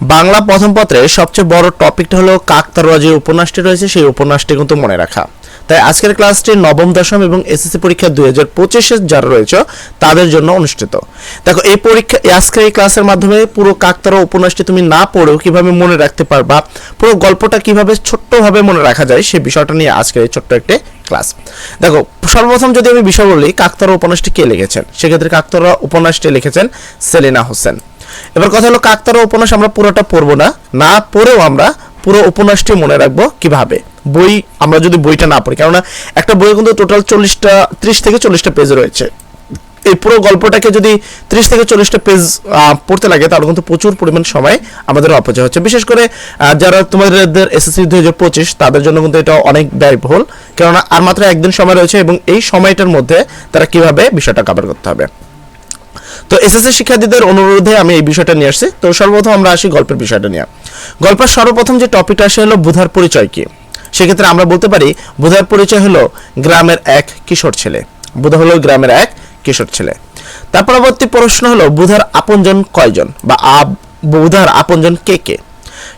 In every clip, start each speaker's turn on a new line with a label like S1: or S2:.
S1: বাংলা প্রথম পত্রে সবচেয়ে বড় টপিকটা হলো কাকতারুয়া যে উপন্যাসটি রয়েছে, সেই উপন্যাসটি কিন্তু মনে রাখা। তাই আজকের ক্লাসটি নবম দশম এবং এসএসসি পরীক্ষা দুই হাজার পঁচিশে যারা রয়েছে, তাদের জন্য অনুষ্ঠিত। দেখো, এই পরীক্ষা আজকের এই ক্লাসের মাধ্যমে পুরো কাকতারুয়া উপন্যাসটি তুমি না পড়েও কীভাবে মনে রাখতে পারবা, পুরো গল্পটা কীভাবে ছোট্টভাবে মনে রাখা যায় সেই বিষয়টা নিয়ে আজকের এই ছোট্ট একটি ক্লাস। দেখো, সর্বপ্রথম যদি আমি বিষয় বলি কাকতারুয়া উপন্যাসটি কে লিখেছেন? সেক্ষেত্রে কাকতারুয়া উপন্যাসটি লিখেছেন সেলিনা হোসেন। এবার কথা হলো কাকতারা উপন্যাস আমরা পুরোটা পড়ব না। না পড়েও আমরা পুরো উপন্যাসটি মনে রাখব কীভাবে। বই আমরা যদি বইটা না পড়ি, কেননা একটা বই কিন্তু টোটাল চল্লিশটা, ত্রিশ থেকে চল্লিশটা পেজ রয়েছে। এই পুরো গল্পটাকে যদি ত্রিশ থেকে চল্লিশটা পেজ পড়তে লাগে, তাহলে কিন্তু প্রচুর পরিমাণ সময় আমাদের অপচয় হচ্ছে। বিশেষ করে যারা তোমাদের এসএসসি দুই হাজার পঁচিশ, তাদের জন্য কিন্তু এটা অনেক ব্যয়বহুল। কেননা আর মাত্র একদিন সময় রয়েছে এবং এই সময়টার মধ্যে তারা কীভাবে বিষয়টা কভার করতে হবে। তো এসএসসি শিক্ষার্থীদের অনুরোধে আমি এই বিষয়টা নিয়ে আসছি। তো সর্বপ্রথম আমরা আসি গল্পের বিষয়টা নিয়ে। গল্পের সর্বপ্রথম যে টপিকটা আসে হলো বুধার পরিচয় কি? সেক্ষেত্রে আমরা বলতে পারি, বুধার পরিচয় হলো গ্রামের এক কিশোর ছেলে। বুধা হলো গ্রামের এক কিশোর ছেলে। তার পরবর্তী প্রশ্ন হলো, বুধার আপনজন কয়জন? বা বুধার আপনজন কে কে?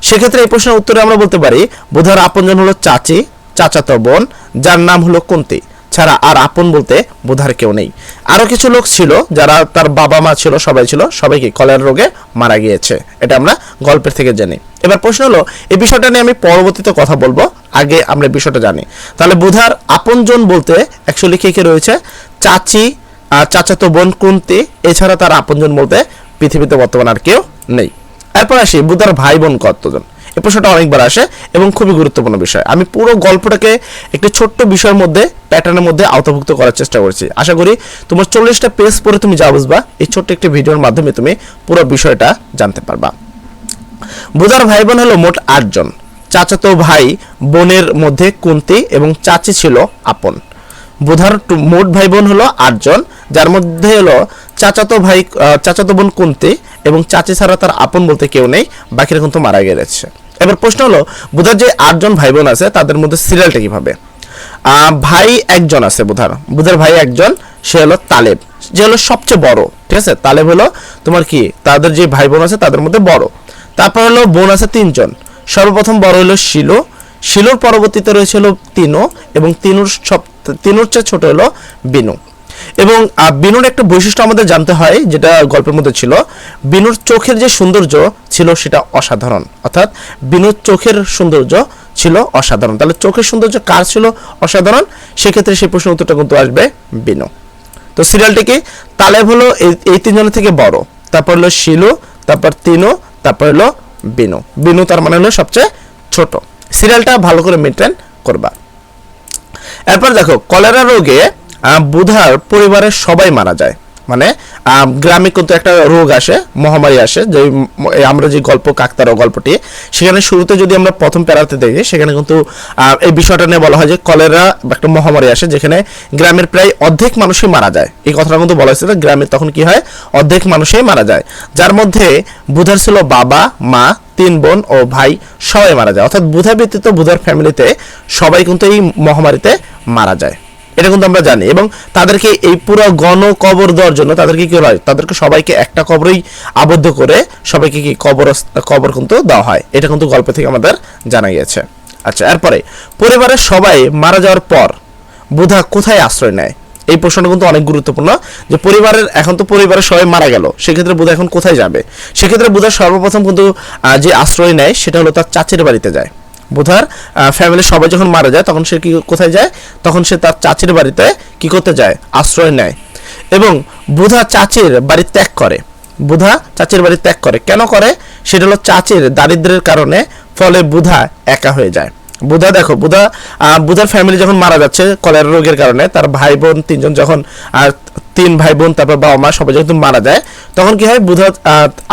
S1: সেক্ষেত্রে এই প্রশ্নের উত্তরে আমরা বলতে পারি, বুধার আপনজন হলো চাচি, চাচাতো বোন, যার নাম হলো কুন্তি। ছাড়া আর আপন বলতে বোধার কেউ নেই। আরও কিছু লোক ছিল যারা তার বাবা মা ছিল, সবাই ছিল, সবাইকে কলেরা রোগে মারা গিয়েছে। এটা আমরা গল্পের থেকে জানি। এবার প্রশ্ন হলো, এই বিষয়টা নিয়ে আমি পরবর্তীতে কথা বলব, আগে আমরা বিষয়টা জানি। তাহলে বুধার আপনজন বলতে অ্যাকচুয়ালি কে কে রয়েছে? চাচি আর চাচাতো বোন কুন্তি, এছাড়া তার আপনজন বলতে পৃথিবীতে বর্তমান আর কেউ নেই। এরপর আসি, বুধার ভাই বোন কতজন? এই প্রশ্নটা অনেকবার আসে এবং খুবই গুরুত্বপূর্ণ বিষয়। আমি পুরো গল্পটাকে একটি ছোট্ট বিষয়ের মধ্যে, প্যাটার্নের মধ্যে আওতাভুক্ত করার চেষ্টা করেছি। আশা করি তোমার চল্লিশটা পেজ পরে তুমি যা বুঝবা, এই ছোট্ট একটি ভিডিওর মাধ্যমে তুমি পুরো বিষয়টা জানতে পারবা। বুধার ভাই বোন হলো মোট আটজন। চাচাতো ভাই বোনের মধ্যে কুন্তি এবং চাচি ছিল আপন। বুধার মোট ভাই বোন হলো আটজন, যার মধ্যে হলো চাচাতো ভাই চাচাতো বোন কুন্তি এবং চাচি ছাড়া তার আপন বলতে কেউ নেই, বাকিরা কিন্তু মারা গেছে। এবার প্রশ্ন হলো, বুধার যে আটজন ভাই বোন আছে, তাদের মধ্যে সিরিয়ালটা কীভাবে? ভাই একজন আছে বুধার। বুধার ভাই একজন, সে হলো তালেব। যে হলো সবচেয়ে বড়, ঠিক আছে? তালেব হলো তোমার কি? তাদের যে ভাই বোন আছে, তাদের মধ্যে বড়। তারপর হলো বোন আছে তিনজন। সর্বপ্রথম বড় হলো শিলো। শিলোর পরবর্তীতে রয়েছে হলো তিনো এবং তিনুর সব, তিনুর চেয়ে ছোট হলো বিনু। এবং বিনুর একটা বৈশিষ্ট্য আমাদের জানতে হয়, যেটা গল্পের মধ্যে ছিল। বিনুর চোখের যে সৌন্দর্য ছিল সেটা অসাধারণ। অর্থাৎ বিনুর চোখের সৌন্দর্য ছিল অসাধারণ। তাহলে চোখের সৌন্দর্য কার ছিল অসাধারণ? সেক্ষেত্রে সেই প্রশ্নের উত্তরটা কিন্তু আসবে বিনু। তো সিরিয়ালটি কি? তালেব হলো এই তিনজনের থেকে বড়। তারপর হলো শিলু, তারপর তিনু, তারপর হলো বিনু। বিনু তার মানে হলো সবচেয়ে ছোট। সিরিয়ালটা ভালো করে মেনটেন করবা। এরপর দেখো, কলেরা রোগে বুধার পরিবারের সবাই মারা যায়। মানে গ্রামে কিন্তু একটা রোগ আসে, মহামারী আসে যে আমরা যে গল্প কাকতারা গল্পটি, সেখানে শুরুতে যদি আমরা প্রথম প্যারাতে দেখি, সেখানে কিন্তু এই বিষয়টা নিয়ে বলা হয় যে কলেরা একটা মহামারী আসে, যেখানে গ্রামের প্রায় অর্ধেক মানুষই মারা যায়। এই কথাটা কিন্তু বলা হয়েছিল গ্রামে তখন কি হয়? অর্ধেক মানুষই মারা যায়। যার মধ্যে বুধার ছিল বাবা, মা, তিন বোন ও ভাই সবাই মারা যায়। অর্থাৎ বুধা ব্যতীত বুধার ফ্যামিলিতে সবাই কিন্তু এই মহামারীতে মারা যায়। এটা কিন্তু আমরা জানি। এবং তাদেরকে এই পুরো গণ কবর দেওয়ার জন্য তাদেরকে কি হয়? তাদেরকে সবাইকে একটা কবরেই আবদ্ধ করে সবাইকে কি কবর কবর কিন্তু দেওয়া হয়। এটা কিন্তু গল্প থেকে আমাদের জানা গিয়েছে। আচ্ছা এরপরে পরিবারের সবাই মারা যাওয়ার পর বুধা কোথায় আশ্রয় নেয়? এই প্রশ্নটা কিন্তু অনেক গুরুত্বপূর্ণ যে পরিবারের, এখন তো পরিবারের সবাই মারা গেল, সেক্ষেত্রে বুধা এখন কোথায় যাবে? সেক্ষেত্রে বুধা সর্বপ্রথম কিন্তু যে আশ্রয় নেয় সেটা হলো তার চাচির বাড়িতে যায়। বুধার ফ্যামিলির সবাই যখন মারা যায়, তখন সে কি কোথায় যায়? তখন সে তার চাচির বাড়িতে কি করতে যায়? আশ্রয় নেয়। এবং বুধা চাচির বাড়ি ত্যাগ করে। বুধা চাচির বাড়ি ত্যাগ করে। কেন করে? সেটা হলো চাচির দারিদ্র্যের কারণে, ফলে বুধা একা হয়ে যায়। বুধা, দেখো, বুধা বুধার ফ্যামিলি যখন মারা যাচ্ছে, কলেরা রোগের কারণে, তার ভাই বোন তিনজন যখন আর তিন ভাই বোন, তারপর বাবা মা সবাই যখন মারা যায়, তখন কি হয়? বুধা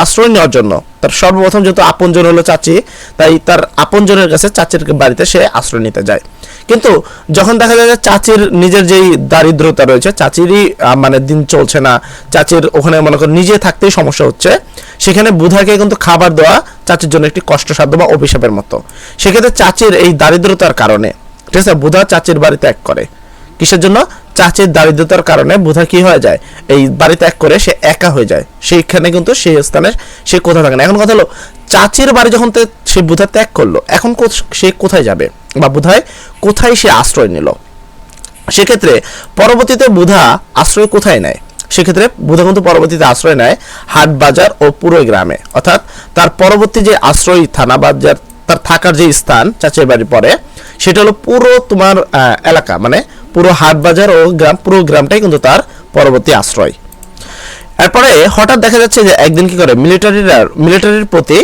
S1: আশ্রয় নেওয়ার জন্য। তার সর্বপ্রথম যেহেতু আপনজন হলো চাচি, তাই তার আপনজনের কাছে চাচির বাড়িতে সে আশ্রয় নিতে যায়। কিন্তু যখন দেখা যায় যে চাচির নিজের যেই দারিদ্রতা রয়েছে, চাচিরই মানে দিন চলছে না, চাচির ওখানে মনে করো নিজে থাকতেই সমস্যা হচ্ছে, সেখানে বুধাকে কিন্তু খাবার দেওয়া চাচির জন্য একটি কষ্টসাধ্য বা অভিশাপের মতো। সেক্ষেত্রে চাচির এই দারিদ্রতার কারণে, ঠিক আছে? বুধা চাচির বাড়ি ত্যাগ করে। কিসের জন্য? চাচির দারিদ্রতার কারণে বুধা কি হয়ে যায়? এই বাড়ি ত্যাগ করে সে একা হয়ে যায়। সেইখানে কিন্তু সেই স্থানে সে কোথাও থাকে না। এখন কথা হলো, চাচির বাড়ি যখন সে বুধা ত্যাগ করল, এখন সে কোথায় যাবে? বা বুধায় কোথায় সে আশ্রয় নিল? সেক্ষেত্রে পরবর্তীতে বুধা আশ্রয় কোথায় নেয়? সেক্ষেত্রে বুধা কিন্তু পরবর্তীতে আশ্রয় নেয় হাট বাজার ও পুরো গ্রামে। অর্থাৎ তার পরবর্তী যে আশ্রয় থানা বা যার তার থাকার যে স্থান চাচের বাড়ি পরে সেটা হলো পুরো তোমার এলাকা। মানে পুরো হাট বাজার ও গ্রাম, পুরো গ্রামটাই কিন্তু তার পরবর্তী আশ্রয়। এরপরে হঠাৎ দেখা যাচ্ছে যে একদিন কি করে মিলিটারিরা মিলিটারির প্রতি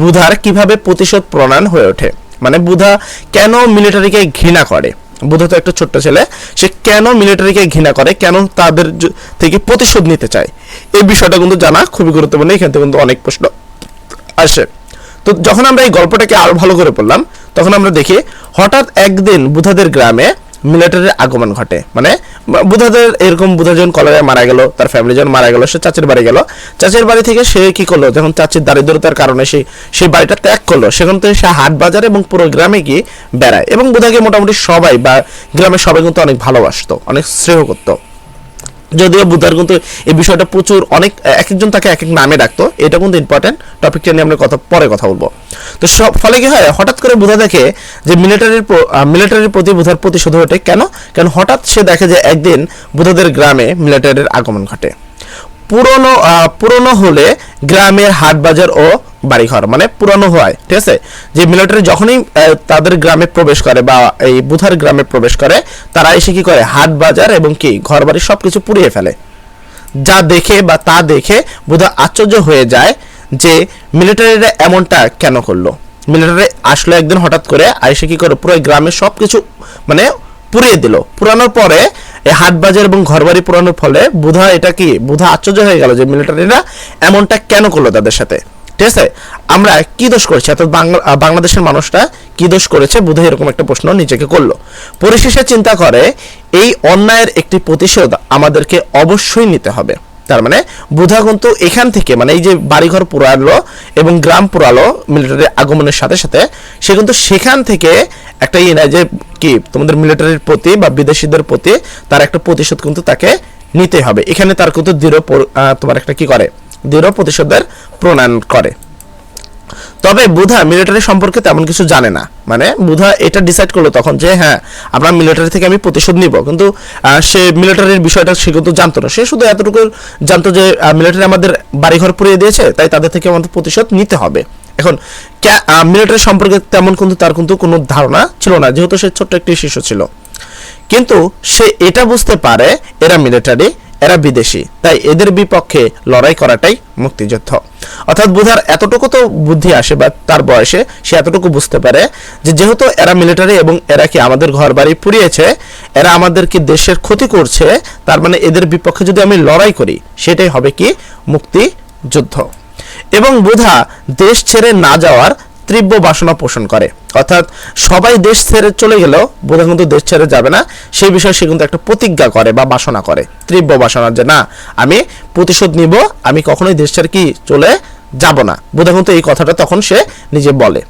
S1: বুধার কীভাবে প্রতিশোধ প্রণয়ন হয়ে ওঠে। মানে বুধা কেন মিলিটারিকে ঘৃণা করে? বুধা তো একটা ছোট্ট ছেলে, সে কেন মিলিটারিকে ঘৃণা করে? কেন তাদের থেকে প্রতিশোধ নিতে চায়? এই বিষয়টা কিন্তু জানা খুবই গুরুত্বপূর্ণ, এখান থেকে কিন্তু অনেক প্রশ্ন আসে। তো যখন আমরা এই গল্পটাকে আরও ভালো করে পড়লাম, তখন আমরা দেখি হঠাৎ একদিন বুধাদের গ্রামে মিলিটারির আগমন ঘটে। মানে বুধাদের এরকম বুধা যখন কলেরায় মারা গেল, তার ফ্যামিলি যখন মারা গেল, সে চাচির বাড়ি গেল। চাচির বাড়ি থেকে সে কি করল? যখন চাচির দারিদ্রতার কারণে সে সেই বাড়িটা ত্যাগ করল, সেখান থেকে সে হাট বাজার এবং পুরো গ্রামে গিয়ে বেড়ায়। এবং বুধাকে মোটামুটি সবাই বা গ্রামের সবাই কিন্তু অনেক ভালোবাসতো, অনেক স্নেহ করতো। যদিও বুদ্ধার কিন্তু এই বিষয়টা প্রচুর অনেক, এক একজন তাকে এক এক নামে ডাকতো। এটা কিন্তু ইম্পর্টেন্ট টপিকটা নিয়ে আমরা কথা, পরে কথা বলব। তো সব, ফলে কি হয়, হঠাৎ করে বুধা দেখে যে মিলিটারির মিলিটারির প্রতি বুধার প্রতিশোধ ওঠে কেন? কারণ হঠাৎ সে দেখে যে একদিন বুধাদের গ্রামে মিলিটারির আগমন ঘটে। পুরনো পুরনো হলে গ্রামের হাট বাজার ও বাড়িঘর মানে পুরনো হয়, ঠিক আছে? যে মিলিটারি যখনই তাদের গ্রামে প্রবেশ করে বা এই বুধার গ্রামে প্রবেশ করে, তারা এসে কি করে? হাট বাজার এবং কি? ঘর বাড়ি সবকিছু পুড়িয়ে ফেলে। যা দেখে বা তা দেখে বুধা আশ্চর্য হয়ে যায় যে মিলিটারিরা এমনটা কেন করল? মিলিটারি আসলো একদিন হঠাৎ করে আইসে কি করে? পুরো গ্রামে সবকিছু মানে পুড়িয়ে দিল। পুরানোর পরে এই হাট বাজার এবং ঘরবাড়ি পুরানোর ফলে বোধহয় এটা কি, বোধহয় আশ্চর্য হয়ে গেল যে মিলিটারিরা এমনটা কেন করল তাদের সাথে। ঠিক আছে? আমরা কি দোষ করেছি? অর্থাৎ বাংলা বাংলাদেশের মানুষটা কি দোষ করেছে? বোধহয় এরকম একটা প্রশ্ন নিজেকে করল। পরিশেষে চিন্তা করে, এই অন্যায়ের একটি প্রতিশোধ আমাদেরকে অবশ্যই নিতে হবে। তার মানে বুধা কিন্তু এখান থেকে মানে এই যে বাড়িঘর পুরালো এবং গ্রাম পুরালো মিলিটারি আগমনের সাথে সাথে, সে কিন্তু সেখান থেকে একটা ইয়ে নেয় যে কি তোমাদের মিলিটারির প্রতি বা বিদেশিদের প্রতি তার একটা প্রতিশোধ কিন্তু তাকে নিতে হবে। এখানে তার কিন্তু দৃঢ় তোমার একটা কি করে? দৃঢ় প্রতিশোধের প্রণয়ন করে। তবে বুধা মিলিটারি সম্পর্কে তেমন কিছু জানে না। মানে বুধা এটা ডিসাইড করল তখন যে হ্যাঁ আমরা মিলিটারি থেকে আমি প্রতিশোধ নিব। কিন্তু সে মিলিটারির বিষয়টা সে কিন্তু জানতো না। সে শুধু এতটুকু জানতো যে মিলিটারি আমাদের বাড়িঘর পুড়িয়ে দিয়েছে, তাই তাদের থেকে আমাদের প্রতিশোধ নিতে হবে। এখন মিলিটারি সম্পর্কে তেমন কিন্তু তার কিন্তু কোনো ধারণা ছিল না, যেহেতু সে ছোট্ট একটি শিশু ছিল। কিন্তু সে এটা বুঝতে পারে, এরা মিলিটারি এরা বিদেশি, তাই এদের বিপক্ষে লড়াই করাটাই মুক্তিযুদ্ধ। অর্থাৎ বুধার এতটুকু তো বুদ্ধি আসে বা তার বয়সে সে এতটুকু বুঝতে পারে যে যেহেতু এরা মিলিটারি এবং এরা কি আমাদের ঘর বাড়ি পুড়িয়েছে, এরা আমাদের কি দেশের ক্ষতি করছে, তার মানে এদের বিপক্ষে যদি আমি লড়াই করি, সেটাই হবে কি মুক্তি যুদ্ধ এবং বুধা দেশ ছেড়ে না যাওয়ার তীব্র বাসনা পোষণ করে। অর্থাৎ সবাই দেশ ছেড়ে চলে গেলেও বোধহয় কিন্তু দেশ ছেড়ে যাবে না। সেই বিষয়ে সে কিন্তু একটা প্রতিজ্ঞা করে বা বাসনা করে। তীব্র বাসনা যে, না, আমি প্রতিশোধ নিব, আমি কখনোই দেশ ছেড়ে কি চলে যাব না। বোধহয় কিন্তু এই কথাটা তখন সে নিজে বলে।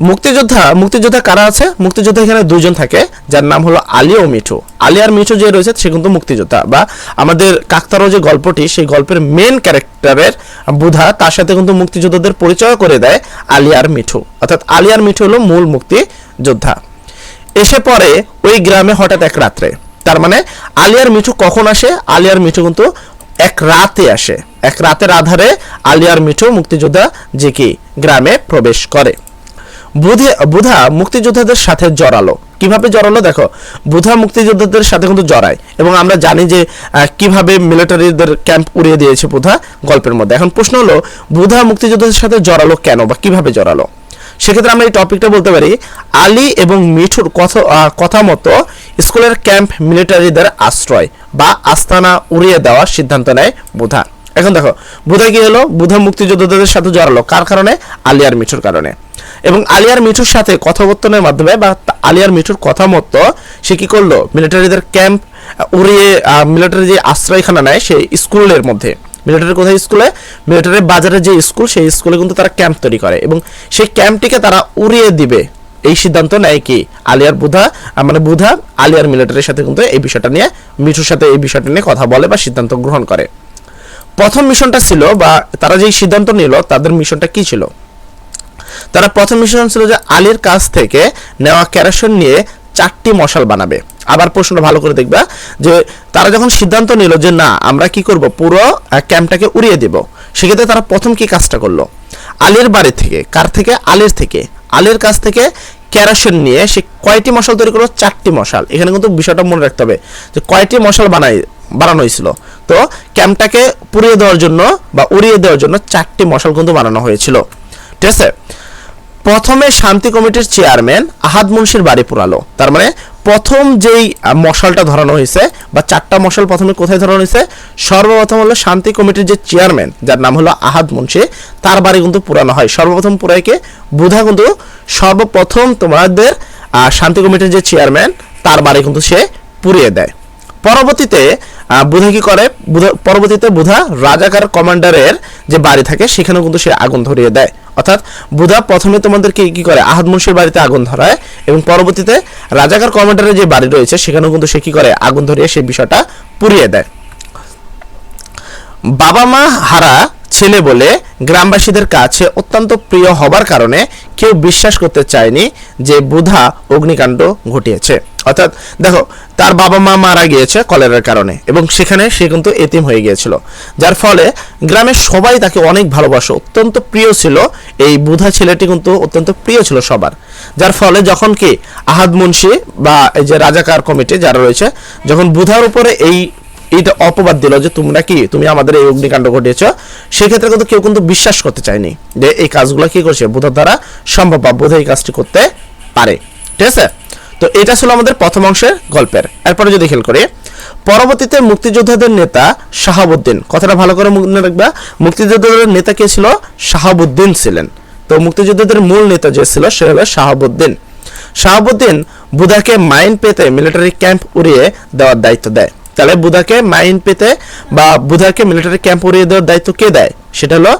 S1: মুক্তিযোদ্ধা মুক্তিযোদ্ধা কারা আছে? মুক্তিযোদ্ধা এখানে দুজন থাকে, যার নাম হলো আলী ও মিঠু। আলী আর মিঠু যে রয়েছে, সে কিন্তু মুক্তিযোদ্ধা বা আমাদের কাকতারও যে গল্পটি, সেই গল্পের মেন ক্যারেক্টারের বুধা, তার সাথে কিন্তু মুক্তিযোদ্ধাদের পরিচয় করে দেয় আলী আর মিঠু। অর্থাৎ আলী আর মিঠু হলো মূল মুক্তিযোদ্ধা। এসে পরে ওই গ্রামে হঠাৎ এক রাত্রে। তার মানে আলিয়ার মিঠু কখন আসে? আলিয়ার মিঠু কিন্তু এক রাতে আসে। এক রাতের আধারে আলিয়ার মিঠু মুক্তিযোদ্ধা যে কি গ্রামে প্রবেশ করে। বুধে মুক্তিযোদ্ধাদের সাথে জড়ালো। কীভাবে জড়ালো? দেখো, বুধা মুক্তিযোদ্ধাদের সাথে কিন্তু জড়ায় এবং আমরা জানি যে কীভাবে মিলিটারিদের ক্যাম্প উড়িয়ে দিয়েছে বুধা গল্পের মধ্যে। এখন প্রশ্ন হলো, বুধা মুক্তিযোদ্ধাদের সাথে জড়ালো কেন বা কীভাবে জড়ালো? সেক্ষেত্রে আমরা এই টপিকটা বলতে পারি, আলী এবং মিঠুর কথা কথা মতো স্কুলের ক্যাম্প মিলিটারিদের আশ্রয় বা আস্তানা উড়িয়ে দেওয়ার সিদ্ধান্ত নেয় বুধা। এখন দেখো, বুধা কি হলো? বুধা মুক্তিযোদ্ধাদের সাথে জড়ালো কার কারণে? আলী আর মিঠুর কারণে। এবং আলিয়ার মিঠুর সাথে কথোপকথনের মাধ্যমে বা আলিয়ার মিঠুর কথা মতো সে কি করল? মিলিটারিদের ক্যাম্প উড়িয়ে মিলিটারি যে আশ্রয়খানা নেয় সেই স্কুলের মধ্যে। মিলিটারি কোথায় স্কুলে? মিলিটারি বাজারে যে স্কুল, সেই স্কুলে কিন্তু তারা ক্যাম্প তৈরি করে এবং সেই ক্যাম্পটিকে তারা উড়িয়ে দিবে। এই সিদ্ধান্ত নেয় কি? আলিয়ার বুধা মানে বুধা আলিয়ার মিলিটারির সাথে কিন্তু এই বিষয়টা নিয়ে, মিঠুর সাথে এই বিষয়টা নিয়ে কথা বলে বা সিদ্ধান্ত গ্রহণ করে। প্রথম মিশনটা ছিল বা তারা যেই সিদ্ধান্ত নিল, তাদের মিশনটা কি ছিল? তারা প্রথম মিশন ছিল যে আলীর কাছ থেকে নেওয়া ক্যারাসন নিয়ে চারটি মশাল বানাবে। আবার প্রশ্নটা ভালো করে দেখবা যে তারা যখন সিদ্ধান্ত নিল যে না, আমরা কি করব, পুরো ক্যাম্পটাকে উড়িয়ে দেব, সেক্ষেত্রে তারা প্রথম কি কাজটা করল? আলীর বাড়ি থেকে, কার থেকে? আলীর থেকে। আলীর কাছ থেকে ক্যারাসন নিয়ে সে কয়টি মশাল তৈরি করল? চারটি মশাল। এখানে কিন্তু বিষয়টা মনে রাখতে হবে যে কয়টি মশাল বানাই, বানানো হয়েছিল। তো ক্যাম্পটাকে পুড়িয়ে দেওয়ার জন্য বা উড়িয়ে দেওয়ার জন্য চারটি মশাল কিন্তু বানানো হয়েছিল। ঠিক আছে? প্রথমে শান্তি কমিটির চেয়ারম্যান আহাদ মুন্সির বাড়ি পোড়ালো। তার মানে প্রথম যেই মশালটা ধরানো হয়েছে বা চারটা মশাল প্রথমে কোথায় ধরানো হয়েছে, সর্বপ্রথম হলো শান্তি কমিটির যে চেয়ারম্যান, যার নাম হলো আহাদ মুন্সি, তার বাড়ি কিন্তু পুরানো হয়। সর্বপ্রথম পুরাইকে বুধা কিন্তু সর্বপ্রথম তোমাদের শান্তি কমিটির যে চেয়ারম্যান, তার বাড়ি কিন্তু সে পুড়িয়ে দেয়। পরবর্তীতে বুধা কি করে? বুধা- পরবর্তীতে বুধা রাজাকার কমান্ডারের যে বাড়ি থাকে, সেখানেও কিন্তু সে আগুন ধরিয়ে দেয়। অর্থাৎ বুধা প্রথমে তোমাদেরকে কি করে? আহাদ মুন্সির বাড়িতে আগুন ধরায় এবং পরবর্তীতে রাজাকার কমান্ডারের যে বাড়ি রয়েছে, সেখানেও কিন্তু সে কি করে? আগুন ধরিয়ে সেই বিষয়টা পুড়িয়ে দেয়। বাবা মা হারা ছেলে বলে গ্রামবাসীদের কাছে অত্যন্ত প্রিয় হবার কারণে কেউ বিশ্বাস করতে চায়নি যে বুধা অগ্নিকাণ্ড ঘটিয়েছে। অর্থাৎ দেখো, তার বাবা মা মারা গিয়েছে কলেরার কারণে এবং সেখানে সে কিন্তু এতিম হয়ে গিয়েছিল। যার ফলে গ্রামের সবাই তাকে অনেক ভালোবাসে, অত্যন্ত প্রিয় ছিল। এই বুধা ছেলেটি কিন্তু অত্যন্ত প্রিয় ছিল সবার। যার ফলে যখন কি আহাদ মুন্সি বা এই যে রাজাকার কমিটি যারা রয়েছে, যখন বুধার উপরে এই এইটা অপবাদ দিল যে তোমরা কি? তুমি আমাদের এই অগ্নিকাণ্ড ঘটিয়েছ। সেক্ষেত্রে কিন্তু কেউ কিন্তু বিশ্বাস করতে চায়নি যে এই কাজগুলো কি করছে বোধার দ্বারা সম্ভব বা বোধ এই কাজটি করতে পারে। ঠিক আছে? তো এটা ছিল আমাদের প্রথম অংশের গল্পের। এরপরে যদি খেয়াল করি, পরবর্তীতে মুক্তিযোদ্ধাদের নেতা শাহাবুদ্দিন। কথাটা ভালো করে মনে রাখবা, মুক্তিযোদ্ধাদের নেতা কে ছিল? শাহাবুদ্দিন ছিলেন। তো মুক্তিযোদ্ধাদের মূল নেতা যে ছিল, সে হলো শাহাবুদ্দিন। শাহাবুদ্দিন বুধাকে মাইন পেতে মিলিটারি ক্যাম্প উড়িয়ে দেওয়ার দায়িত্ব দেয়। তাহলে বুধাকে মাইন পেতে বা বুধাকে মিলিটারি ক্যাম্প উড়িয়ে দেওয়ার দায়িত্ব কে দেয়? সেটা হলো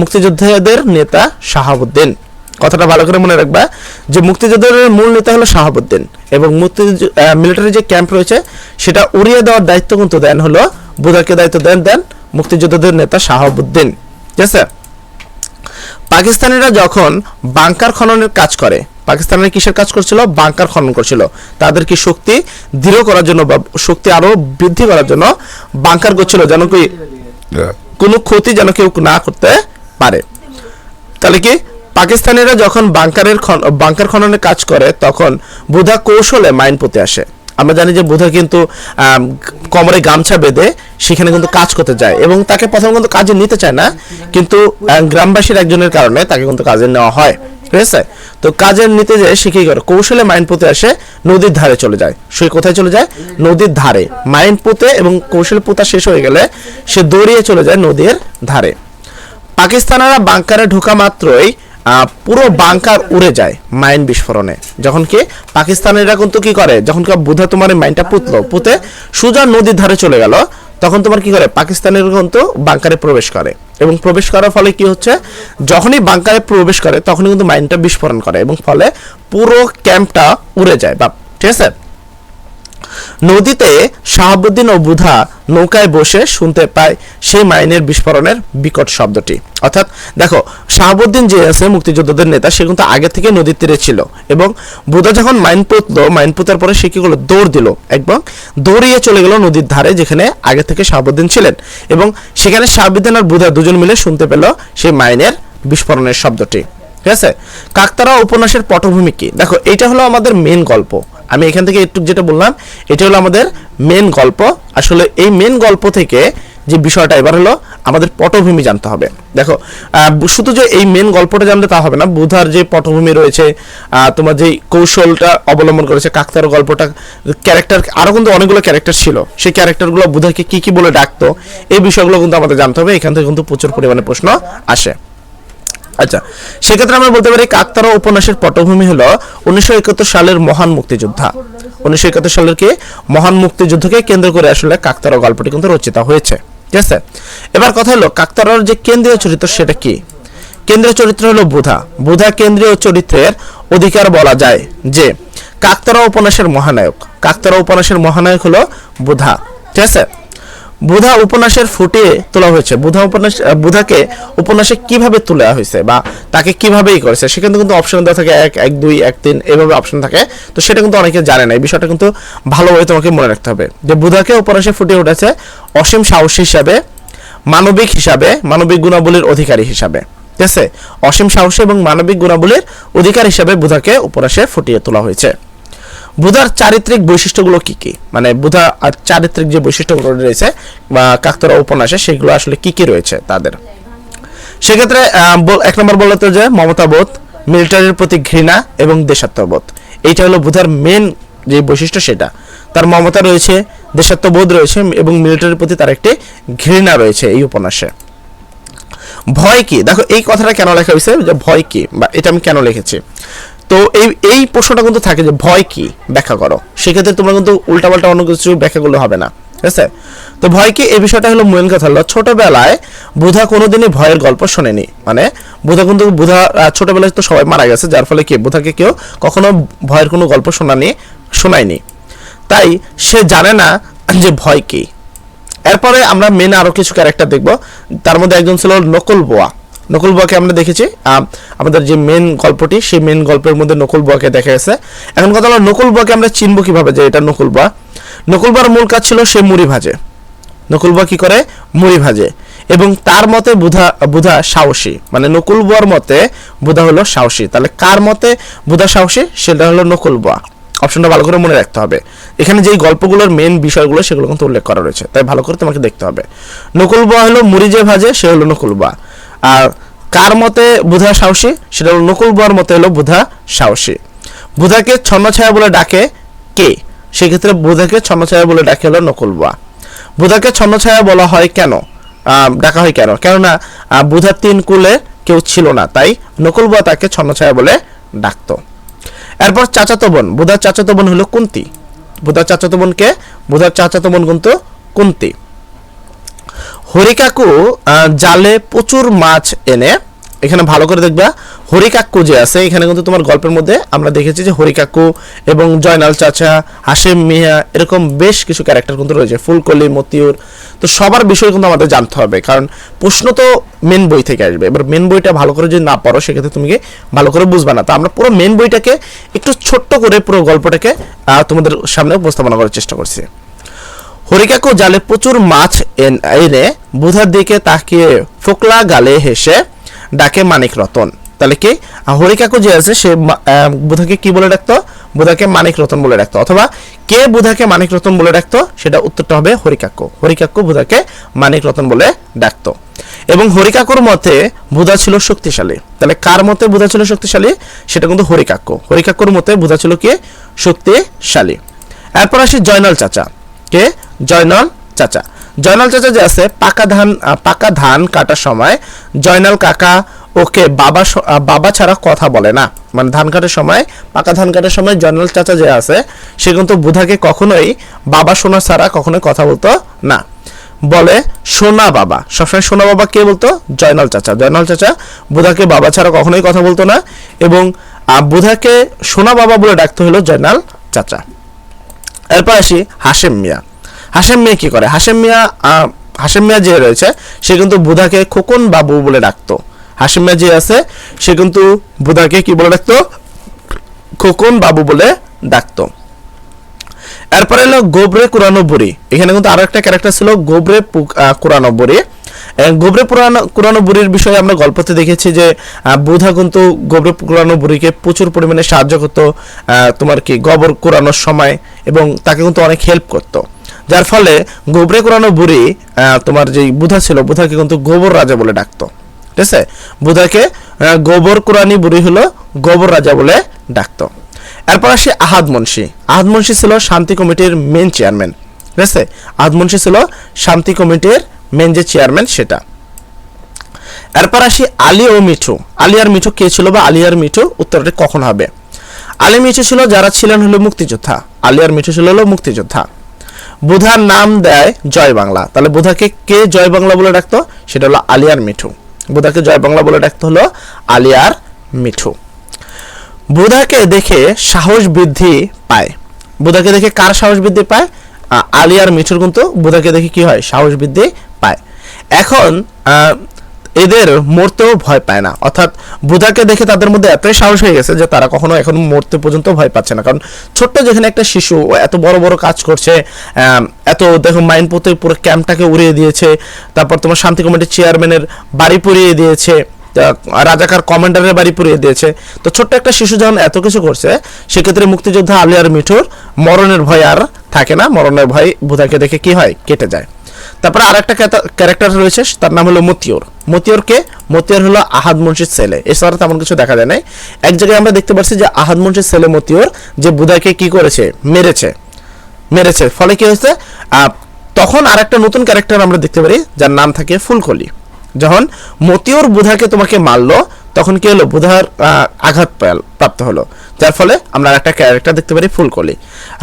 S1: মুক্তিযোদ্ধাদের নেতা শাহাবুদ্দিন। কথাটা ভালো করে মনে রাখবা, যে মুক্তিযোদ্ধাদের মূল নেতা হলো শাহাবুদ্দিন এবং মুক্তি মিলিটারি যে ক্যাম্প রয়েছে, সেটা উড়িয়ে দেওয়ার দায়িত্ব কিন্তু দেন হলো, বুধাকে দায়িত্ব দেন দেন মুক্তিযোদ্ধাদের নেতা শাহাবুদ্দিন। ঠিক আছে? পাকিস্তানিরা যখন বাংকার খননের কাজ করে পাকিস্তানের কিসের কাজ করছিল? বাংকার খনন করছিল। তাদের কি শক্তি দৃঢ় করার জন্য বা শক্তি আরও বৃদ্ধি করার জন্য বাংকার করছিল যেন কি কোনো ক্ষতি যেন কেউ না করতে পারে? তাহলে কি পাকিস্তানিরা যখন বাংকারের খন- বাংকার খননের কাজ করে তখন বুধা কৌশলে মাইন পুঁতে আসে। আমরা জানি যে বুধা কিন্তু কোমরে গামছা বেঁধে সেখানে কিন্তু কাজ করতে যায় এবং তাকে প্রথম কিন্তু কাজে নিতে চায় না। কিন্তু গ্রামবাসীর একজনের কারণে তাকে কিন্তু কাজে নেওয়া হয়। আছে? তো কাজে নিতে যায় সে কি করে? কৌশলে মাইন পুঁতে আসে, নদীর ধারে চলে যায়। সে কোথায় চলে যায়? নদীর ধারে। মাইন পুঁতে এবং কৌশল পোতা শেষ হয়ে গেলে সে দৌড়িয়ে চলে যায় নদীর ধারে। পাকিস্তানারা বাংকারে ঢোকা মাত্রই পুরো বাংকার উড়ে যায় মাইন বিস্ফোরণে। যখন কি? পাকিস্তানিরা কিন্তু কি করে? যখন কি বুধা তোমার মাইনটা পুতলো, পুঁতে সোজা নদীর ধারে চলে গেল, তখন তোমার কি করে? পাকিস্তানের কিন্তু বাংকারে প্রবেশ করে। এবং প্রবেশ করার ফলে কি হচ্ছে? যখনই বাংকারে প্রবেশ করে, তখনই কিন্তু মাইনটা বিস্ফোরণ করে এবং ফলে পুরো ক্যাম্পটা উড়ে যায়। বা ঠিক আছে? নদীতে শাহাবুদ্দিন ও বুধা নৌকায় বসে শুনতে পায় সেই মাইনের বিস্ফোরণের বিকট শব্দটি। অর্থাৎ দেখো, শাহাবুদ্দিন যে আছে, মুক্তিযোদ্ধাদের নেতা, সে কিন্তু আগে থেকে নদীর তীরে ছিল এবং বুধা যখন মাইন পুতলো মাইন পুতার পরে সে কি করল? দৌড় দিল এবং দৌড়িয়ে চলে গেল নদীর ধারে যেখানে আগে থেকে শাহাবুদ্দিন ছিলেন এবং সেখানে শাহাবুদ্দিন আর বুধা দুজন মিলে শুনতে পেল সেই মাইনের বিস্ফোরণের শব্দটি। ঠিক আছে? কাকতারা উপন্যাসের পটভূমি কি? দেখো এটা হলো আমাদের মেন গল্প। আমি এখান থেকে একটু যেটা বললাম, এটা হলো আমাদের মেন গল্প। আসলে এই মেন গল্প থেকে যে বিষয়টা এবার হলো আমাদের পটভূমি জানতে হবে। দেখো শুধু যে এই মেন গল্পটা জানলে তা হবে না, বুধার যে পটভূমি রয়েছে তোমার যে কৌশলটা অবলম্বন করেছে, কাকতার গল্পটা ক্যারেক্টার আরও কিন্তু অনেকগুলো ক্যারেক্টার ছিল। সেই ক্যারেক্টারগুলো বুধাকে কি কি বলে ডাকতো, এই বিষয়গুলো কিন্তু আমাদের জানতে হবে। এখান থেকে কিন্তু প্রচুর পরিমাণে প্রশ্ন আসে। আচ্ছা সেক্ষেত্রে আমরা বলতে পারি কাকতারা উপন্যাসের পটভূমি হলো উনিশশো একাত্তর সালের মহান মুক্তিযোদ্ধা। উনিশশো একাত্তর সালের কি? মহান মুক্তিযুদ্ধকে কেন্দ্র করে আসলে কাকতারা গল্পটি কিন্তু রচিত হয়েছে। ঠিক আছে? এবার কথা হলো, কাকতারার যে কেন্দ্রীয় চরিত্র সেটা কি? কেন্দ্রীয় চরিত্র হলো বুধা। বুধা কেন্দ্রীয় চরিত্রের অধিকার বলা যায় যে কাকতারা উপন্যাসের মহানায়ক। কাকতারা উপন্যাসের মহানায়ক হলো বুধা। ঠিক আছে? বুধা উপন্যাসের ফুটিয়ে তোলা হয়েছে। বুধা উপন্যাস বুধাকে উপন্যাসে কীভাবে তোলা হয়েছে বা তাকে কীভাবে ই করেছে সেখানে কিন্তু অপশন দেওয়া থাকে এক এক, দুই, এক, তিন এইভাবে অপশন থাকে। তো সেটা কিন্তু অনেকে জানে না। এই বিষয়টা কিন্তু ভালোভাবে তোমাকে মনে রাখতে হবে। যে বুধাকে উপন্যাসে ফুটিয়ে উঠেছে অসীম সাহস হিসাবে, মানবিক হিসাবে, মানবিক গুণাবলীর অধিকারী হিসাবে। ঠিক আছে? অসীম সাহসী এবং মানবিক গুণাবলীর অধিকার হিসাবে বুধাকে উপন্যাসে ফুটিয়ে তোলা হয়েছে। বুধার চারিত্রিক বৈশিষ্ট্যগুলো কি কি? মানে বুধা আর চারিত্রিক যে বৈশিষ্ট্যগুলো রয়েছে বা কাকতরা উপন্যাসে, সেগুলো আসলে কি কি রয়েছে তাদের? সেক্ষেত্রে এক নম্বর বলতে যে মমতাবোধ মিলিটারির প্রতি ঘৃণা এবং দেশাত্মবোধ। এইটা হলো বুধার মেন যে বৈশিষ্ট্য সেটা। তার মমতা রয়েছে, দেশাত্মবোধ রয়েছে এবং মিলিটারির প্রতি তার একটি ঘৃণা রয়েছে এই উপন্যাসে। ভয় কি? দেখো, এই কথাটা কেন লেখা হয়েছে? যে ভয় কি? বা এটা আমি কেন লিখেছি? তো এই এই প্রশ্নটা কিন্তু থাকে যে ভয় কি? ব্যাখ্যা করো। সেক্ষেত্রে তোমরা কিন্তু উল্টাপাল্টা অন্য কিছু ব্যাখ্যা করলে হবে না। ঠিক আছে? তো ভয় কি? এই বিষয়টা হলো মূল কথা হলো, ছোটবেলায় বুধা কোনোদিনই ভয়ের গল্প শোনেনি। মানে বুধা কিন্তু, বুধা ছোটবেলায় তো সবাই মারা গেছে, যার ফলে কি? বুধাকে কেউ কখনো ভয়ের কোনো গল্প শোনানি, শোনায়নি। তাই সে জানে না যে ভয় কি। এরপরে আমরা মেন আরও কিছু ক্যারেক্টার দেখব। তার মধ্যে একজন ছিল নকল বোয়া। নকুল বোয়াকে আমরা দেখেছি। আম, আমাদের যে মেন গল্পটি সেই মেন গল্পের মধ্যে নকুল বোয়াকে দেখা গেছে। এখন কথা হলো নকুল বোয়াকে আমরা চিনবো কীভাবে যে এটা নকুল বোয়া? নকুল বোয়ার মূল কাজ ছিল সে মুড়ি ভাজে। নকুল বোয়া কি করে? মুড়ি ভাজে। এবং তার মতে বুধা বুধা সাহসী। মানে নকুল বোয়ার মতে বুধা হলো সাহসী। তাহলে কার মতে বুধা সাহসী? সেটা হলো নকুল বোয়া। অপশনটা ভালো করে মনে রাখতে হবে। এখানে যেই গল্পগুলোর মেন বিষয়গুলো সেগুলো কিন্তু উল্লেখ করা রয়েছে। তাই ভালো করে তোমাকে দেখতে হবে। নকুল বোয়া হলো মুড়ি যে ভাজে সে হলো নকুল বোয়া। আর কার মতে বুধা সাহসী? সেটা হলো নকুল বোয়ার মতে হলো বুধা সাহসী। বুধাকে ছন্নছায়া বলে ডাকে কে? সেক্ষেত্রে বুধাকে ছন্নছায়া বলে ডাকে হলো নকুল বোয়া। বুধাকে ছন্নছায়া বলা হয় কেন? ডাকা হয় কেন? কেননা বুধার তিন কুলে কেউ ছিল না, তাই নকুল বুয়া তাকে ছন্নছায়া বলে ডাকতো। এরপর চাচাতো বোন, বুধার চাচাতো বোন হলো কুন্তি। বুধার চাচাতো বোনকে, বুধার চাচাতো বোন কিন্তু কুন্তি। হরিকাকু জালে প্রচুর মাছ এনে, এখানে ভালো করে দেখবা হরিকাক্কু যে আছে, এখানে কিন্তু তোমার গল্পের মধ্যে আমরা দেখেছি যে হরিকাক্কু এবং জয়নাল চাচা হাসেম মিয়া, এরকম বেশ কিছু ক্যারেক্টার কিন্তু রয়েছে, ফুলকলি, মতিউর। তো সবার বিষয় কিন্তু আমাদের জানতে হবে, কারণ প্রশ্ন তো মেন বই থেকে আসবে। এবার মেন বইটা ভালো করে যদি না পড়ো, সেক্ষেত্রে তুমি ভালো করে বুঝবে না। তো আমরা পুরো মেন বইটাকে একটু ছোট্ট করে পুরো গল্পটাকে তোমাদের সামনে উপস্থাপনা করার চেষ্টা করছি। হরিকাকু জালে প্রচুর মাছ এন- বুধার দিকে তাকিয়ে ফোকলা গালে হেসে ডাকে মানিক রতন। তাহলে কি? হরিকাকু যে আছে, সে বুধাকে কি বলে ডাকতো? বুধাকে মানিক রতন বলে ডাকতো। অথবা কে বুধাকে মানিক রতন বলে ডাকতো? সেটা উত্তরটা হবে হরিকাক্কু হরিকাকু বুধাকে মানিক রতন বলে ডাকতো। এবং হরিকাকুর মতে বুধা ছিল শক্তিশালী। তাহলে কার মতে বুধা ছিল শক্তিশালী? সেটা কিন্তু হরিকাক্কু হরিকাকুর মতে বুধা ছিল কি? শক্তিশালী। এরপর আসি জয়নাল চাচা। কে? জয়নাল চাচা। জয়নাল চাচা যে আছে, পাকা ধান পাকা ধান কাটার সময় জয়নাল কাকা ওকে বাবা বাবা ছাড়া কথা বলে না। মানে ধান কাটার সময়, পাকা ধান কাটার সময় জয়নাল চাচা যে আছে, সে কিন্তু বুধাকে কখনোই বাবা সোনা ছাড়া কখনোই কথা বলতো না। বলে, সোনা বাবা। সবসময় সোনা বাবা কে বলতো? জয়নাল চাচা। জয়নাল চাচা বুধাকে বাবা ছাড়া কখনোই কথা বলতো না এবং বুধাকে সোনা বাবা বলে ডাকতে হলো জয়নাল চাচা। এরপর আসি হাশেম মিয়া। হাশেম মিয়া কি করে? হাশেম মিয়া হাশেম মিয়া যে রয়েছে, সে কিন্তু বুধাকে খোকন বাবু বলে ডাকতো। হাশেম মিয়া যে আছে, সে কিন্তু বুধাকে কি বলে ডাকতো? খোকন বাবু বলে ডাকতো। এরপরে হলো গোবরে কুরানো বুড়ি। এখানে কিন্তু আরও একটা ক্যারেক্টার ছিল গোবরে কুরানো বুড়ি। গোবরে পুরানো কুরানো বুড়ির বিষয়ে আমরা গল্পতে দেখেছি যে বুধা কিন্তু গোবরে কুরানো বুড়িকে প্রচুর পরিমাণে সাহায্য করতো তোমার কি গোবর কুরানোর সময় এবং তাকে কিন্তু অনেক হেল্প করতো। যার ফলে গোবরে কুরানো বুড়ি তোমার যে বুধা ছিল, বুধাকে কিন্তু গোবর রাজা বলে ডাকতো। ঠিক আছে? বুধাকে গোবর কুরানি বুড়ি হলো গোবর রাজা বলে ডাকতো। এরপর আসি আহাদ মুন্সি। আহাদ মুন্সি ছিল শান্তি কমিটির মেন চেয়ারম্যান ঠিক আছে? আহাদ মুন্সি ছিল শান্তি কমিটির মেন যে চেয়ারম্যান সেটা। এরপর আসি আলী ও মিঠু। আলী আর মিঠু কে ছিল বা আলী আর মিঠু উত্তরটি কখন হবে? আলী মিঠু ছিল, যারা ছিলেন হলো মুক্তিযোদ্ধা। আলী আর মিঠু ছিল হলো মুক্তিযোদ্ধা। বুধার নাম দেয় জয় বাংলা। তাহলে বুধাকে কে জয় বাংলা বলে ডাকতো? সেটা হলো আলী আর মিঠু। বুধাকে জয় বাংলা বলে ডাকতে হলো আলিয়ার মিঠু। বুধাকে দেখে সাহস বৃদ্ধি পায়। বুধাকে দেখে কার সাহস বৃদ্ধি পায়? আলিয়ার মিঠুর কিন্তু বুধাকে দেখে কি হয়? সাহস বৃদ্ধি পায়। এখন এদের মরতেও ভয় পায় না। অর্থাৎ বুধাকে দেখে তাদের মধ্যে এতই সাহস হয়ে গেছে যে তারা কখনো এখন মরতে পর্যন্ত ভয় পাচ্ছে না। কারণ ছোট্ট যেখানে একটা শিশু এত বড় বড় কাজ করছে এত দেখো মাইন পোতে পুরো ক্যাম্পটাকে উড়িয়ে দিয়েছে, তারপর তোমার শান্তি কমিটির চেয়ারম্যানের বাড়ি পুড়িয়ে দিয়েছে রাজাকার কমান্ডারের বাড়ি পুড়িয়ে দিয়েছে। তো ছোট্ট একটা শিশু যখন এত কিছু করছে, সেক্ষেত্রে মুক্তিযোদ্ধা আলিয়ার মিঠুর মরণের ভয় আর থাকে না। মরণের ভয় বুধাকে দেখে কি হয়? কেটে যায়। তারপরে আর একটা ক্যারেক্টার রয়েছে, তার নাম হলো মতিয়র মতিয়র কে মতিয়র হলো আহাদ মুন্সির ছেলে। এছাড়া তেমন কিছু দেখা যায় নাই। এক জায়গায় আমরা দেখতে পাচ্ছি যে আহাদ মুন্সির ছেলে মতিয়র যে বুধাকে কি করেছে? মেরেছে। মেরেছে। ফলে কি হয়েছে? তখন আর একটা নতুন ক্যারেক্টার আমরা দেখতে পারি, যার নাম থাকে ফুলকলি। যখন মতিয়র বুধাকে তোমাকে মারলো, তখন কি হলো? বুধার আঘাত প্রাপ্ত হলো। যার ফলে আমরা একটা ক্যারেক্টার দেখতে পারি ফুলকলি।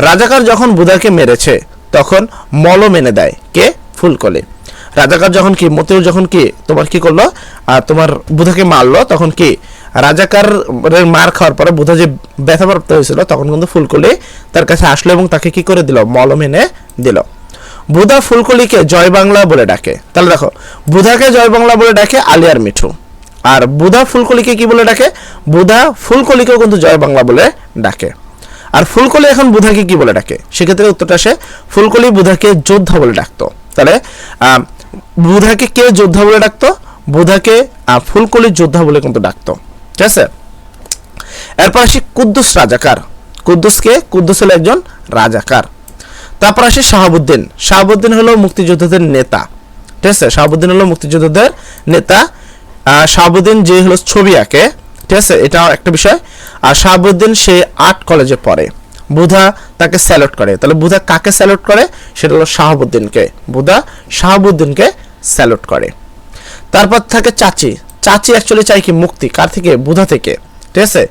S1: রাজাকার যখন বুধাকে মেরেছে, তখন মলম এনে দেয়। কে? ফুলকলি রাজাকার যখন কি মতিয়র যখন কি, তোমার কি করল? আর তোমার বুধাকে মারলো, তখন কি? রাজাকার মার খাওয়ার পরে বুধা যে ব্যথাপ্রাপ্ত হয়েছিল, তখন কিন্তু ফুলকলি তার কাছে আসলো এবং তাকে কি করে দিল? মলম এনে দিল। বুধা ফুলকলিকে জয় বাংলা বলে ডাকে। তাহলে দেখো, বুধাকে জয় বাংলা বলে ডাকে আলিয়ার মিঠু। আর বুধা ফুলকলিকে কি বলে ডাকে? বুধা ফুলকলিকেও কিন্তু জয় বাংলা বলে ডাকে। আর ফুলকলি এখন বুধাকে কি বলে ডাকে? সেক্ষেত্রে উত্তরটা আসে ফুলকলি বুধাকে যোদ্ধা বলে ডাকতো। তাহলে বুধাকে কে যোদ্ধা বলে ডাকতো? বুধাকে আহ, ফুলকলি যোদ্ধা বলে কিন্তু ডাকতো। ঠিক আছে? এরপর আসি কুদ্দুস রাজাকার। কুদ্দুসকে কুদ্দুস হলো একজন রাজাকার। তারপর আসি শাহাবুদ্দিন। শাহাবুদ্দিন হলো মুক্তিযোদ্ধাদের নেতা। ঠিক আছে? শাহাবুদ্দিন হলো মুক্তিযোদ্ধাদের নেতা। শাহাবুদ্দিন যে হলো ছবি আঁকে ঠিক আছে? এটাও একটা বিষয়। আর শাহাবুদ্দিন সে আর্ট কলেজে পড়ে। বুধা তাকে স্যালুট করে। তাহলে বুধা কাকে স্যালুট করে? সেটা হলো শাহাবুদ্দিনকে। বুধা শাহাবুদ্দিনকে স্যালুট করে। তারপর থাকে চাচি। চাচি অ্যাকচুয়ালি চাই কি মুক্তি, কার থেকে? বুধা থেকে। ঠিক আছে?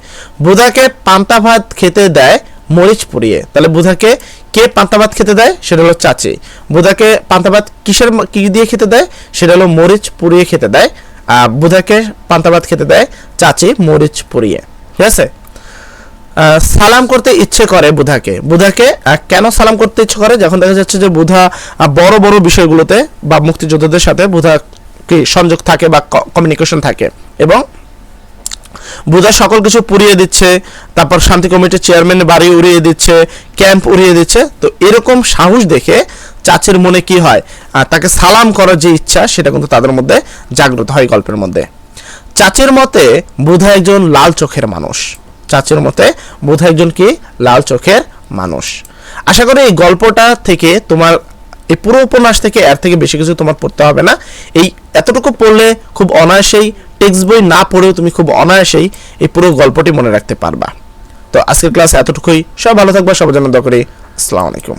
S1: বুধাকে পান্তা ভাত খেতে দেয় মরিচ পুড়িয়ে। তাহলে বুধাকে কে পান্তা ভাত খেতে দেয়? সেটা হলো চাচি। বুধাকে পান্তা ভাত কিসের কি দিয়ে খেতে দেয়? সেটা হলো মরিচ পুড়িয়ে খেতে দেয়। বুধাকে পান্তা ভাত খেতে দেয় চাচি মরিচ পুড়িয়ে। ঠিক আছে? সালাম করতে ইচ্ছে করে বুধাকে। বুধাকে কেন সালাম করতে ইচ্ছে করে? যখন দেখা যাচ্ছে যে বুধা বড় বড় বিষয়গুলোতে বা মুক্তিযোদ্ধাদের সাথে বুধা কি সংযোগ থাকে বা কমিউনিকেশন থাকে এবং বুধা সকল কিছু পুড়িয়ে দিচ্ছে তারপর শান্তি কমিটির চেয়ারম্যান বাড়ি উড়িয়ে দিচ্ছে ক্যাম্প উড়িয়ে দিচ্ছে। তো এরকম সাহস দেখে চাচের মনে কি হয়? আহ, তাকে সালাম করার যে ইচ্ছা সেটা কিন্তু তাদের মধ্যে জাগ্রত হয় গল্পের মধ্যে। চাচের মতে বুধা একজন লাল চোখের মানুষ। চাচের মতে বোধ একজন কি লাল চোখের মানুষ। আশা করি এই গল্পটা থেকে তোমার, এই পুরো উপন্যাস থেকে এর থেকে বেশি কিছু তোমার পড়তে হবে না। এই এতটুকু পড়লে খুব অনায়াসেই টেক্সট বই না পড়েও তুমি খুব অনায়াসেই এই পুরো গল্পটি মনে রাখতে পারবা। তো আজকের ক্লাস এতটুকুই। সব ভালো থাকবা সবার জন্য দয়া করি, আসসালামু আলাইকুম।